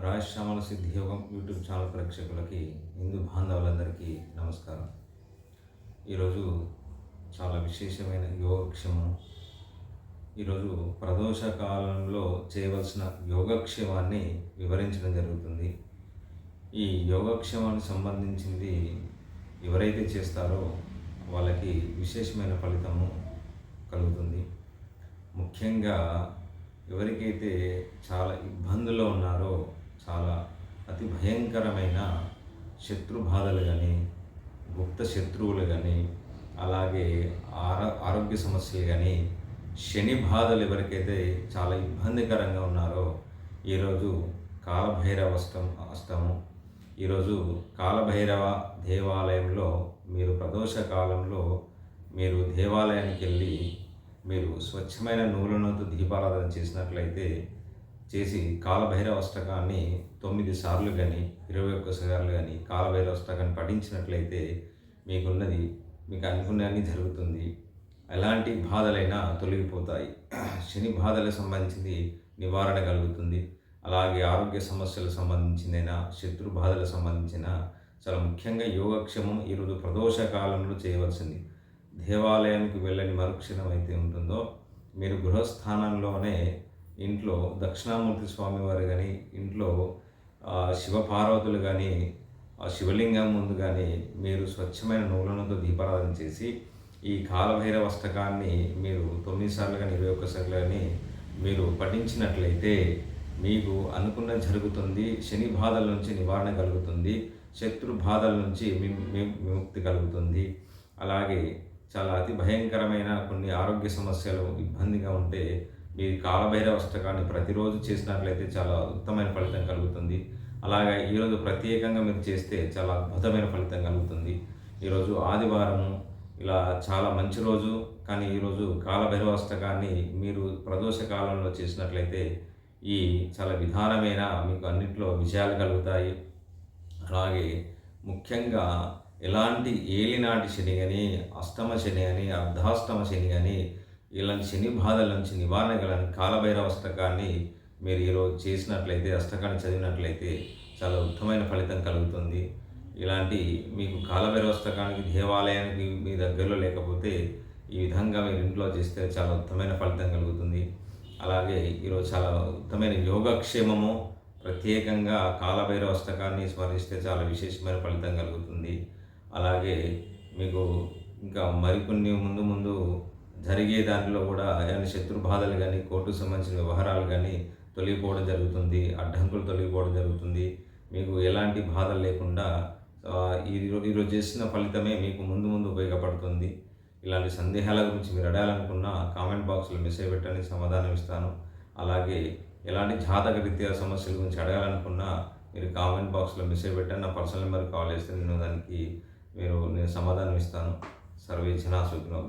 Rajashyamala సిద్ధియోగం YouTube channel ప్రేక్షకులకి హిందూ బాంధవులందరికీ నమస్కారం. ఈరోజు చాలా విశేషమైన యోగక్షేమం. ఈరోజు ప్రదోష కాలంలో చేయవలసిన యోగక్షేమాన్ని వివరించడం జరుగుతుంది. ఈ యోగక్షేమానికి సంబంధించింది ఎవరైతే చేస్తారో వాళ్ళకి విశేషమైన ఫలితము కలుగుతుంది. ముఖ్యంగా ఎవరికైతే చాలా ఇబ్బందుల్లో ఉన్నారో చాలా అతి భయంకరమైన శత్రు బాధలు కానీ గుప్త శత్రువులు కానీ అలాగే ఆరో ఆరోగ్య సమస్యలు కానీ శని బాధలు ఎవరికైతే చాలా ఇబ్బందికరంగా ఉన్నారో ఈరోజు కాలభైరవ అష్టం అష్టము ఈరోజు కాలభైరవ దేవాలయంలో మీరు ప్రదోష కాలంలో మీరు దేవాలయానికి వెళ్ళి మీరు స్వచ్ఛమైన నూనెతో దీపారాధన చేసినట్లయితే చేసి కాలభైరవస్తకాన్ని తొమ్మిది సార్లు కానీ ఇరవై ఒక్క సార్లు కానీ కాలభైరవష్టకాన్ని పఠించినట్లయితే మీకున్నది మీకు అనుకున్నది జరుగుతుంది. ఎలాంటి బాధలైనా తొలగిపోతాయి. శని బాధలకు సంబంధించింది నివారణ కలుగుతుంది. అలాగే ఆరోగ్య సమస్యలకు సంబంధించిందైనా శత్రు బాధలకు సంబంధించిన చాలా ముఖ్యంగా యోగక్షేమం ఈరోజు ప్రదోష కాలంలో చేయవలసింది. దేవాలయానికి వెళ్ళని మరుక్షణం అయితే ఉంటుందో మీరు గృహస్థానంలోనే ఇంట్లో దక్షిణామూర్తి స్వామివారు కానీ ఇంట్లో శివపార్వతులు కానీ శివలింగం ముందు కానీ మీరు స్వచ్ఛమైన నూనెలతో దీపారాధన చేసి ఈ కాలభైరవ అష్టకాన్ని మీరు తొమ్మిది సార్లు కానీ ఇరవై ఒక్కసార్లు కానీ మీరు పఠించినట్లయితే మీకు అనుకున్న జరుగుతుంది శని బాధల నుంచి నివారణ కలుగుతుంది శత్రు బాధల నుంచి విముక్తి కలుగుతుంది. అలాగే చాలా అతి భయంకరమైన కొన్ని ఆరోగ్య సమస్యలు ఇబ్బందిగా ఉంటే మీ కాలభైరవ అష్టకాన్ని ప్రతిరోజు చేసినట్లయితే చాలా ఉత్తమైన ఫలితం కలుగుతుంది. అలాగే ఈరోజు ప్రత్యేకంగా మీరు చేస్తే చాలా అద్భుతమైన ఫలితం కలుగుతుంది. ఈరోజు ఆదివారము ఇలా చాలా మంచి రోజు కానీ ఈరోజు కాలభైరవ అష్టకాన్ని మీరు ప్రదోష కాలంలో చేసినట్లయితే ఈ చాలా విధానమైన మీకు అన్నింటిలో విజయాలు కలుగుతాయి. అలాగే ముఖ్యంగా ఎలాంటి ఏలినాటి శని కానీ అష్టమ శని అని అర్ధాష్టమ శని కానీ ఇలాంటి శని బాధల నుంచి నివారణ గల కాలభైరవ అష్టకాన్ని మీరు ఈరోజు చేసినట్లయితే అష్టకాన్ని చదివినట్లయితే చాలా ఉత్తమైన ఫలితం కలుగుతుంది. ఇలాంటి మీకు కాలభైరవ అష్టకానికి దేవాలయానికి మీ దగ్గరలో లేకపోతే ఈ విధంగా మీరు ఇంట్లో చేస్తే చాలా ఉత్తమైన ఫలితం కలుగుతుంది. అలాగే ఈరోజు చాలా ఉత్తమైన యోగక్షేమము ప్రత్యేకంగా కాలభైరవ అష్టకాన్ని స్మరిస్తే చాలా విశేషమైన ఫలితం కలుగుతుంది. అలాగే మీకు ఇంకా మరికొన్ని ముందు ముందు జరిగే దాంట్లో కూడా ఏమైనా శత్రు బాధలు కానీ కోర్టుకు సంబంధించిన వ్యవహారాలు కానీ తొలగిపోవడం జరుగుతుంది అడ్డంకులు తొలగిపోవడం జరుగుతుంది. మీకు ఎలాంటి బాధలు లేకుండా ఈరోజు ఈరోజు చేసిన ఫలితమే మీకు ముందు ముందు ఉపయోగపడుతుంది. ఇలాంటి సందేహాల గురించి మీరు అడగాలనుకున్న కామెంట్ బాక్స్లో మెసేజ్ పెట్టండి సమాధానం ఇస్తాను. అలాగే ఎలాంటి జాతక రీత్యా సమస్యల గురించి అడగాలనుకున్నా మీరు కామెంట్ బాక్స్లో మెసేజ్ పెట్టండి నా పర్సనల్ నెంబర్ కాల్ చేస్తే నేను దానికి మీరు నేను సమాధానం ఇస్తాను. సర్వే జనా సుఖినో